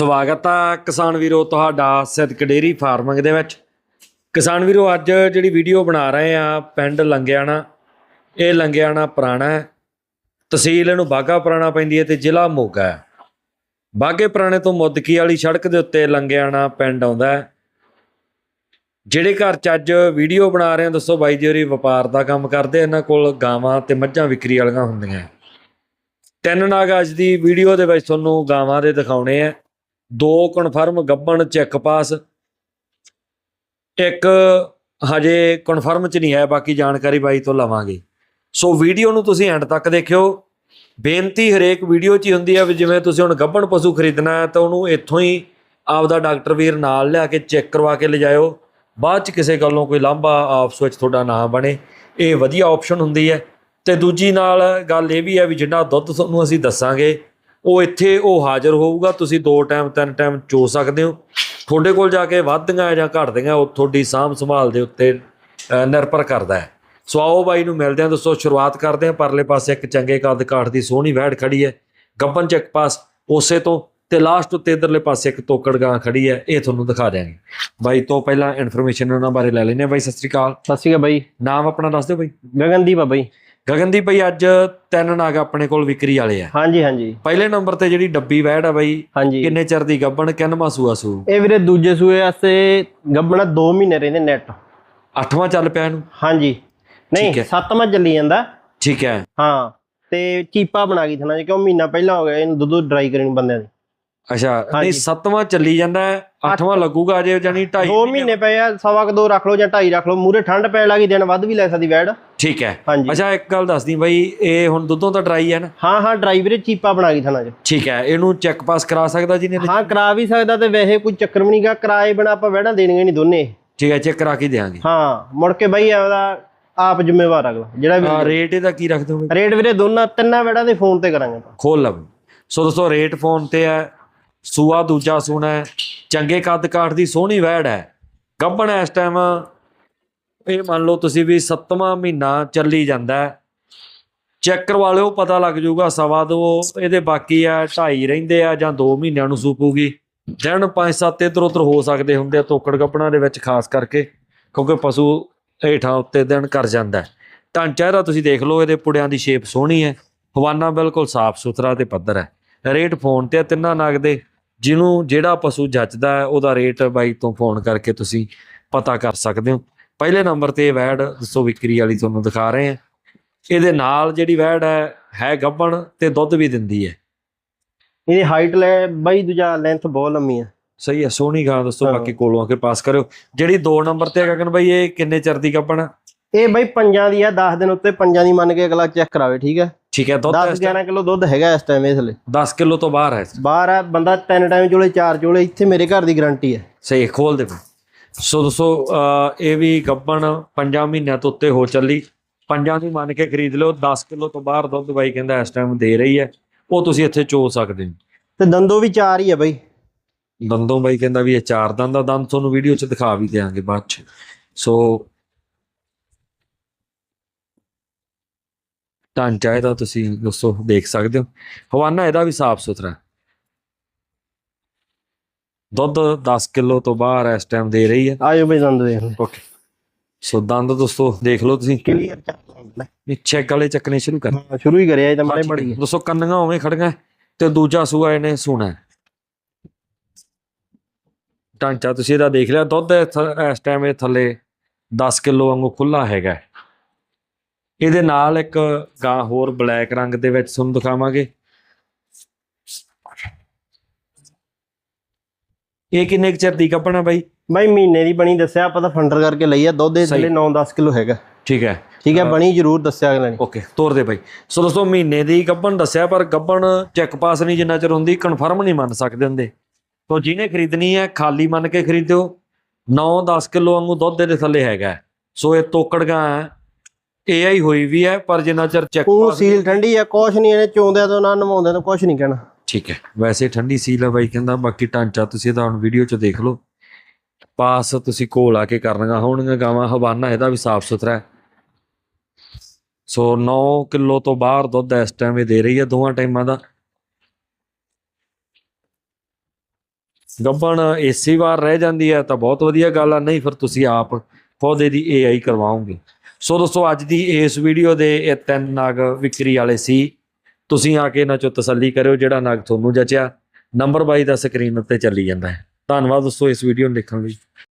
ਸਵਾਗਤ ਆ ਕਿਸਾਨ ਵੀਰੋ ਤੁਹਾਡਾ ਸਿੱਧਕ ਡੇਰੀ ਫਾਰਮਿੰਗ ਦੇ ਵਿੱਚ। ਕਿਸਾਨ ਵੀਰੋ, ਅੱਜ ਜਿਹੜੀ ਵੀਡੀਓ ਬਣਾ ਰਹੇ ਆ ਪਿੰਡ ਲੰਗਿਆਣਾ, ਇਹ ਲੰਗਿਆਣਾ ਪੁਰਾਣਾ ਹੈ। ਤਹਿਸੀਲ ਇਹਨੂੰ ਬਾਗਾ ਪੁਰਾਣਾ ਪੈਂਦੀ ਹੈ ਤੇ ਜ਼ਿਲ੍ਹਾ ਮੋਗਾ ਹੈ। ਬਾਗੇ ਪੁਰਾਣੇ ਤੋਂ ਮੁੱਦਕੀ ਵਾਲੀ ਸੜਕ ਦੇ ਉੱਤੇ ਲੰਗਿਆਣਾ ਪਿੰਡ ਆਉਂਦਾ ਹੈ। ਜਿਹੜੇ ਘਰ ਚ ਅੱਜ ਵੀਡੀਓ ਬਣਾ ਰਹੇ ਆ, ਦੱਸੋ ਬਾਈ ਜੀ ਹੋਰੀ ਵਪਾਰ ਦਾ ਕੰਮ ਕਰਦੇ ਇਹਨਾਂ ਕੋਲ ਗਾਵਾਂ ਤੇ ਮੱਝਾਂ ਵਿਕਰੀ ਵਾਲੀਆਂ ਹੁੰਦੀਆਂ। ਤਿੰਨ ਨਾਗ ਅੱਜ ਦੀ ਵੀਡੀਓ ਦੇ ਵਿੱਚ ਤੁਹਾਨੂੰ ਗਾਵਾਂ ਦੇ ਦਿਖਾਉਣੇ ਆ। ਦੋ ਕਨਫਰਮ ਗੱਬਣ ਚੈੱਕ ਪਾਸ ਇੱਕ ਹਜੇ ਕਨਫਰਮ ਚ ਨਹੀਂ ਹੈ ਬਾਕੀ ਜਾਣਕਾਰੀ ਬਾਈ ਤੋਂ ਲਵਾਂਗੇ। ਸੋ ਵੀਡੀਓ ਨੂੰ ਤੁਸੀਂ ਐਂਡ ਤੱਕ ਦੇਖਿਓ। ਬੇਨਤੀ ਹਰੇਕ ਵੀਡੀਓ 'ਚ ਹੀ ਹੁੰਦੀ ਹੈ ਵੀ ਜਿਵੇਂ ਤੁਸੀਂ ਹੁਣ ਗੱਬਣ ਪਸ਼ੂ ਖਰੀਦਣਾ ਹੈ, ਤਾਂ ਉਹਨੂੰ ਇੱਥੋਂ ਹੀ ਆਪਦਾ ਡਾਕਟਰ ਵੀਰ ਨਾਲ ਲਿਆ ਕੇ ਚੈੱਕ ਕਰਵਾ ਕੇ ਲਿਜਾਇਓ। ਬਾਅਦ 'ਚ ਕਿਸੇ ਗੱਲੋਂ ਕੋਈ ਲਾਂਭਾ ਆਪਸ ਵਿੱਚ ਤੁਹਾਡਾ ਨਾ ਬਣੇ। ਇਹ ਵਧੀਆ ਆਪਸ਼ਨ ਹੁੰਦੀ ਹੈ। ਤੇ ਦੂਜੀ ਨਾਲ ਗੱਲ ਇਹ ਵੀ ਹੈ ਵੀ ਜਿੰਨਾ ਦੁੱਧ ਤੁਹਾਨੂੰ ਅਸੀਂ ਦੱਸਾਂਗੇ ਉਹ ਇੱਥੇ ਉਹ ਹਾਜ਼ਰ ਹੋਊਗਾ ਤੁਸੀਂ ਦੋ ਟਾਈਮ ਤਿੰਨ ਟਾਈਮ ਚੋ ਸਕਦੇ ਹੋ। ਤੁਹਾਡੇ ਕੋਲ ਜਾ ਕੇ ਵੱਧਦੀਆਂ ਜਾਂ ਘਟਦੀਆਂ ਉਹ ਤੁਹਾਡੀ ਸਾਂਭ ਸੰਭਾਲ ਦੇ ਉੱਤੇ ਨਿਰਭਰ ਕਰਦਾ ਹੈ। ਸੋ ਆਓ ਬਾਈ ਨੂੰ ਮਿਲਦੇ ਹਾਂ ਦੋਸਤੋ ਸ਼ੁਰੂਆਤ ਕਰਦੇ ਹਾਂ। ਪਰਲੇ ਪਾਸੇ ਇੱਕ ਚੰਗੇ ਕੱਦ ਕਾਠ ਦੀ ਸੋਹਣੀ ਵਹਿੜ ਖੜੀ ਹੈ। ਗੱਬਨ ਚੱਕ ਪਾਸ ਉਸੇ ਤੋਂ ਤੇ ਲਾਸਟ ਉੱਤੇ ਇਧਰਲੇ ਪਾਸੇ ਇੱਕ ਤੋਕੜ ਗਾਂ ਖੜੀ ਹੈ। ਇਹ ਤੁਹਾਨੂੰ ਦਿਖਾ ਦਿਆਂਗੇ। ਬਾਈ ਤੋਂ ਪਹਿਲਾਂ ਇਨਫੋਰਮੇਸ਼ਨ ਉਹਨਾਂ ਬਾਰੇ ਲੈ ਹਾਂ। ਬਾਈ ਸਤਿ ਸ੍ਰੀ ਅਕਾਲ। ਸਤਿ ਸ਼੍ਰੀ ਅਕਾਲ ਬਾਈ। ਨਾਮ ਆਪਣਾ ਦੱਸ ਦਿਓ ਬਾਈ। ਗਗਨਦੀਪ ਆ ਬਾਈ। ਗਗਨਦੀਪ ਬਾਈ ਅੱਜ ਤਿੰਨ ਨਾਗ ਆਪਣੇ ਕੋਲ ਵਿਕਰੀ ਵਾਲੇ ਆ। ਹਾਂਜੀ ਹਾਂਜੀ। ਪਹਿਲੇ ਨੰਬਰ ਤੇ ਜਿਹੜੀ ਡੱਬੀ ਵਹਿੜ ਆ ਬਾਈ ਕਿੰਨੇ ਚਿਰ ਦੀ ਗੱਬਣ ਕਿੰਨਵਾਂ ਸੂਆ ਸੂ? ਇਹ ਵੀਰੇ ਦੂਜੇ ਸੂਏ ਵਾਸਤੇ ਗੱਬਣਾ 2 ਮਹੀਨੇ ਰਹਿੰਦੇ ਨੈਟ ਅੱਠਵਾਂ ਚੱਲ ਪਿਆ ਇਹਨੂੰ? ਹਾਂਜੀ। ਨਹੀਂ। ਸੱਤਵਾਂ ਚੱਲੀ ਜਾਂਦਾ। ਠੀਕ ਹੈ। ਹਾਂ ਤੇ ਚੀਪਾ ਬਣਾ ਗਈ ਥਣਾ ਕਿਉਂ ਮਹੀਨਾ ਪਹਿਲਾਂ ਹੋ ਗਿਆ ਇਹਨੂੰ ਦੁੱਧ ਡਰਾਈ ਕਰਨ ਬੰਦਿਆਂ ਦੇ। ਅੱਛਾ ਨਹੀਂ। ਸੱਤਵਾਂ ਚੱਲੀ ਜਾਂਦਾ ਅੱਠਵਾਂ ਲੱਗੂਗਾ ਅਜੇ ਜਾਨੀ 2.5 2 ਮਹੀਨੇ। ਪਏ ਆ ਸਵਾ ਕੁ ਦੋ ਰੱਖ ਲਓ ਜਾਂ ਢਾਈ ਰੱਖ ਲਓ ਮੂਰੇ ਠੰਡ ਪੈਣ ਲੱਗੀ ਦਿਨ ਵੱਧ ਵੀ ਲੈ ਸਕਦੀ ਵੈੜ। ਠੀਕ ਹੈ। ਅੱਛਾ ਇੱਕ ਗੱਲ ਦੱਸਦੀ ਬਾਈ ਇਹ ਹੁਣ ਦੁੱਧੋਂ ਤਾਂ ਡਰਾਈ ਹੈ ਨਾ? ਹਾਂ ਹਾਂ ਡਰਾਈ ਵੀਰੇ ਚੀਪਾ ਬਣਾ ਗਈ ਥਣਾ ਚ ਠੀਕ ਹੈ ਇਹਨੂੰ ਚੈੱਕ ਪਾਸ ਕਰਾ ਸਕਦਾ ਜੀ ਨੇ ਹਾਂ ਕਰਾ ਵੀ ਸਕਦਾ ਤੇ ਵੈਸੇ ਕੋਈ ਚੱਕਰ ਵੀ ਨਹੀਂਗਾ ਕਿਰਾਏ ਬਣਾ ਆਪਾਂ ਵੈੜਾਂ ਦੇਣੀਆਂ ਨਹੀਂ ਦੋਨੇ। ਠੀਕ ਹੈ ਚੈੱਕ ਕਰਾ ਕੇ ਦੇਾਂਗੇ ਹਾਂ ਮੁੜ ਕੇ ਬਾਈ ਉਹਦਾ ਆਪ ਜ਼ਿੰਮੇਵਾਰ ਅਗਲਾ ਜਿਹੜਾ ਵੀ ਰੇਟ ਇਹਦਾ ਕੀ ਰੱਖ ਦੋਗੇ? ਰੇਟ ਵੀਰੇ ਦੋਨਾਂ ਤਿੰਨਾਂ ਵੈੜਾਂ ਦੇ ਫੋਨ ਤੇ ਕਰਾਂਗੇ ਆਪਾਂ। ਖੋਲ ਲਓ ਸੋ ਦੋਸਤੋ ਰੇਟ ਫੋਨ ਤੇ ਹੈ ਸੂਆ ਦੂਜਾ ਸੂਣਾ ਹੈ, ਚੰਗੇ ਕੱਦ ਕਾਠ ਦੀ ਸੋਹਣੀ ਵੈੜ ਹੈ। ਗੱਭਣ ਇਸ ਟਾਈਮ ਇਹ ਮੰਨ ਲਓ ਤੁਸੀਂ ਵੀ 7ਵਾਂ ਮਹੀਨਾ ਚੱਲੀ ਜਾਂਦਾ ਹੈ। ਚੈੱਕ ਕਰਵਾ ਲਿਓ, ਪਤਾ ਲੱਗ ਜਾਊਗਾ, ਸਵਾ ਦੋ ਇਹਦੇ ਬਾਕੀ ਆ, ਢਾਈ ਰਹਿੰਦੇ ਆ ਜਾਂ 2 ਮਹੀਨਿਆਂ ਨੂੰ ਸੂਪੂਗੀ। ਦਿਨ 5-7 ਇਧਰ ਉਧਰ ਹੋ ਸਕਦੇ ਹੁੰਦੇ ਆ ਤੋਕੜ ਗੱਪਣਾ ਦੇ ਵਿੱਚ, ਖਾਸ ਕਰਕੇ, ਕਿਉਂਕਿ ਪਸ਼ੂ ਹੇਠਾਂ ਉੱਤੇ ਦਿਨ ਕਰ ਜਾਂਦਾ ਹੈ। ਢਾਂਚਾ ਤੁਸੀਂ ਦੇਖ ਲਓ, ਇਹਦੇ ਪੁੜਿਆਂ ਦੀ ਸ਼ੇਪ ਸੋਹਣੀ ਹੈ। ਹਵਾਨਾ ਬਿਲਕੁਲ ਸਾਫ਼ ਸੁਥਰਾ ਤੇ ਪੱਧਰ ਹੈ। ਰੇਟ ਫੋਨ ਤੇ ਆ, ਤਿੰਨਾਂ ਨਗ ਦੇ। ਜਿਹਨੂੰ ਜਿਹੜਾ ਪਸ਼ੂ ਜੱਚਦਾ ਹੈ ਉਹਦਾ ਰੇਟ ਬਾਈ ਤੋਂ ਫੋਨ ਕਰਕੇ ਤੁਸੀਂ ਪਤਾ ਕਰ ਸਕਦੇ ਹੋ। ਪਹਿਲੇ ਨੰਬਰ ਤੇ ਵੈੜ ਦੱਸੋ ਵਿਕਰੀ ਵਾਲੀ ਤੁਹਾਨੂੰ ਦਿਖਾ ਰਹੇ ਹਾਂ। ਇਹਦੇ ਨਾਲ ਜਿਹੜੀ ਵੈੜ ਹੈ ਹੈ ਗੱਬਣ ਤੇ ਦੁੱਧ ਵੀ ਦਿੰਦੀ ਹੈ। ਇਹਦੀ ਹਾਈਟ ਲੈ ਬਾਈ ਦੂਜਾ ਲੈਂਥ ਬਹੁਤ ਲੰਮੀ ਆ ਸਹੀ ਹੈ ਸੋਹਣੀ ਗਾਂ ਦੱਸੋ ਹਾਂ। ਬਾਕੀ ਕੋਲੋਂ ਆ ਕੇ ਪਾਸ ਕਰਿਓ। ਜਿਹੜੀ 2 ਨੰਬਰ ਤੇ ਹੈ ਗਗਨ ਬਾਈ ਇਹ ਕਿੰਨੇ ਚਿਰ ਦੀ ਗੱਬਣ ਇਹ ਬਾਈ ਪੰਜਾਂ ਦੀ ਆ 10 ਦਿਨ ਉੱਤੇ ਪੰਜਾਂ ਦੀ ਮੰਨ ਕੇ ਅਗਲਾ ਚੈੱਕ ਕਰਾਵੇ ਠੀਕ ਹੈ। ਠੀਕ ਹੈ ਦੁੱਧ 10 11 ਕਿਲੋ ਦੁੱਧ ਹੈਗਾ ਇਸ ਟਾਈਮ ਇਸ ਲਈ 10 ਕਿਲੋ ਤੋਂ ਬਾਹਰ ਹੈ ਬਾਹਰ ਆ ਬੰਦਾ ਤਿੰਨ ਟਾਈਮ ਚੋਲੇ ਚਾਰ ਚੋਲੇ ਇੱਥੇ ਮੇਰੇ ਘਰ ਦੀ ਗਾਰੰਟੀ ਹੈ। ਸਹੀ ਹੈ, ਖੋਲ ਦੇ। ਸੋ ਦੋਸਤੋ ਇਹ ਵੀ ਗੱਬਣ ਪੰਜਾਂ ਮਹੀਨਿਆਂ ਤੋਂ ਉੱਤੇ ਹੋ ਚੱਲੀ। ਪੰਜਾਂ ਦੀ ਮੰਨ ਕੇ ਖਰੀਦ ਲਿਓ 10 ਕਿਲੋ ਤੋਂ ਬਾਹਰ ਦੁੱਧ ਬਾਈ ਕਹਿੰਦਾ ਇਸ ਟਾਈਮ ਦੇ ਰਹੀ ਹੈ। ਉਹ ਤੁਸੀਂ ਇੱਥੇ ਚੋ ਸਕਦੇ ਹੋ। ਤੇ ਦੰਦੋਂ ਵੀ ਚਾਰ ਹੀ ਆ ਬਾਈ। ਦੰਦੋਂ ਬਾਈ ਕਹਿੰਦਾ ਵੀ ਇਹ ਚਾਰ ਦੰਦ ਦਾ ਦੰਦ ਤੁਹਾਨੂੰ ਵੀਡੀਓ 'ਚ ਦਿਖਾ ਵੀ ਦਿਆਂਗੇ ਬਾਅਦ 'ਚ। ਸੋ ਢਾਂਚਾ ਇਹਦਾ ਤੁਸੀਂ ਦੋਸਤੋ ਦੇਖ ਸਕਦੇ ਹੋ। ਹਵਾਨਾ ਇਹਦਾ ਵੀ ਸਾਫ਼ ਸੁਥਰਾ। ਦੁੱਧ 10 ਕਿਲੋ ਤੋਂ ਬਾਹਰ ਇਸ ਟਾਈਮ ਦੇ ਰਹੀ ਹੈ। ਆਜੋ ਬਾਈ ਦੰਦ ਦੇਖ ਲਓ। ਓਕੇ ਸੋ ਦੰਦ ਦੋਸਤੋ ਦੇਖ ਲਓ ਤੁਸੀਂ। ਕਲੀਅਰ ਇਹ ਚੈੱਕ ਵਾਲੇ ਚੱਕਣੇ ਸ਼ੁਰੂ ਕਰ। ਹਾਂ ਸ਼ੁਰੂ ਹੀ ਕਰਿਆ ਇਹ ਤਾਂ ਮਾੜੇ ਮੜੀ ਦੋਸਤੋ ਕੰਨੀਆਂ ਉਵੇਂ ਖੜੀਆਂ ਤੇ ਦੂਜਾ ਸੂਆ ਇਹਨੇ ਸੁਣਾ। ਢਾਂਚਾ ਤੁਸੀਂ ਇਹਦਾ ਦੇਖ ਲਿਆ। ਦੁੱਧ ਇਸ ਟਾਈਮ ਇਹ ਥੱਲੇ 10 ਕਿਲੋ ਵਾਂਗੂ ਖੁੱਲਾ ਹੈਗਾ। ਇਹਦੇ ਨਾਲ ਇੱਕ ਗਾਂ ਹੋਰ ਬਲੈਕ ਰੰਗ ਦੇ ਵਿੱਚ ਤੁਹਾਨੂੰ ਦਿਖਾਵਾਂਗੇ। ਇਹ ਕਿੰਨੇ ਚਿਰ ਦੀ ਕੱਪਣਾ ਬਾਈ? ਬਾਈ ਮਹੀਨੇ ਦੀ ਬਣੀ ਦੱਸਿਆ ਆਪਾਂ ਤਾਂ ਫੰਡਰ ਕਰਕੇ ਲਈ ਆ। ਦੁੱਧ ਦੇ ਸਹੀ। ਥੱਲੇ 9-10 ਕਿਲੋ ਹੈਗਾ। ਠੀਕ ਹੈ। ਠੀਕ ਹੈ ਬਣੀ ਜ਼ਰੂਰ ਦੱਸਿਆ ਅਗਲੇ ਨੇ। ਓਕੇ ਤੋਰ ਦੇ ਬਾਈ। ਸੋ ਦੋਸਤੋ ਮਹੀਨੇ ਦੀ ਗੱਬਣ ਦੱਸਿਆ ਪਰ ਗੱਬਣ ਚੈੱਕ ਪਾਸ ਨਹੀਂ ਜਿੰਨਾ ਚਿਰ ਹੁੰਦੀ ਕਨਫਰਮ ਨਹੀਂ ਮੰਨ ਸਕਦੇ ਹੁੰਦੇ। ਤੋ ਜਿਹਨੇ ਖਰੀਦਣੀ ਹੈ ਖਾਲੀ ਮੰਨ ਕੇ ਖਰੀਦਿਓ। 9-10 ਕਿਲੋ ਵਾਂਗੂ ਦੁੱਧ ਦੇ ਥੱਲੇ ਹੈਗਾ। ਸੋ ਇਹ ਤੋਕੜਗਾ ਹੈ। AI ਹੋਈ ਵੀ ਹੈ ਪਰ ਜਿੰਨਾ ਚਿਰ ਚੈੱਕ ਉਹ ਸੀਲ ਠੰਡੀ ਆ ਕੁਛ ਨਹੀਂ ਇਹਨੇ ਚੋਂਦਿਆਂ ਤੋਂ ਨਾ ਨਵਾਉਂਦਿਆਂ ਤੋਂ ਕੁਛ ਨਹੀਂ ਕਹਿਣਾ। ਠੀਕ ਹੈ ਵੈਸੇ ਠੰਡੀ ਸੀਲ ਹੈ ਬਾਈ ਕਹਿੰਦਾ ਬਾਕੀ ਢਾਂਚਾ ਤੁਸੀਂ ਇਹਦਾ ਹੁਣ ਵੀਡੀਓ 'ਚ ਦੇਖ ਲਓ। ਪਾਸ ਤੁਸੀਂ ਕੋਲ ਆ ਕੇ ਕਰਨੀਆਂ ਹੋਣਗੀਆਂ ਗਾਵਾਂ ਹਵਾਨਾ ਇਹਦਾ ਵੀ ਸਾਫ਼ ਸੁਥਰਾ ਹੈ। ਸੋ 9 ਕਿਲੋ ਤੋਂ ਬਾਹਰ ਦੁੱਧ ਇਸ ਟਾਈਮ ਇਹ ਦੇ ਰਹੀ ਹੈ ਦੋਵਾਂ ਟਾਈਮਾਂ ਦਾ। ਗੱਬਣ ਏਸੀ ਵਾਰ ਰਹਿ ਜਾਂਦੀ ਹੈ ਤਾਂ ਬਹੁਤ ਵਧੀਆ ਗੱਲ ਆ ਨਹੀਂ ਫਿਰ ਤੁਸੀਂ ਆਪ ਪੌਦੇ ਦੀ ਏਆਈ ਕਰਵਾਓਗੇ। ਸੋ ਦੋਸਤੋ, ਅੱਜ ਦੀ ਇਸ ਵੀਡੀਓ ਦੇ ਇਹ ਤਿੰਨ ਨਗ ਵਿਕਰੀ ਵਾਲੇ ਸੀ। ਤੁਸੀਂ ਆ ਕੇ ਇਹਨਾਂ ਚੋਂ ਤਸੱਲੀ ਕਰਿਓ ਜਿਹੜਾ ਨਗ ਤੁਹਾਨੂੰ ਜਚਿਆ। ਨੰਬਰ 22 ਦਾ ਸਕਰੀਨ ਉੱਤੇ ਚੱਲੀ ਜਾਂਦਾ ਹੈ। ਧੰਨਵਾਦ ਦੋਸਤੋ ਇਸ ਵੀਡੀਓ ਨੂੰ ਦੇਖਣ ਲਈ।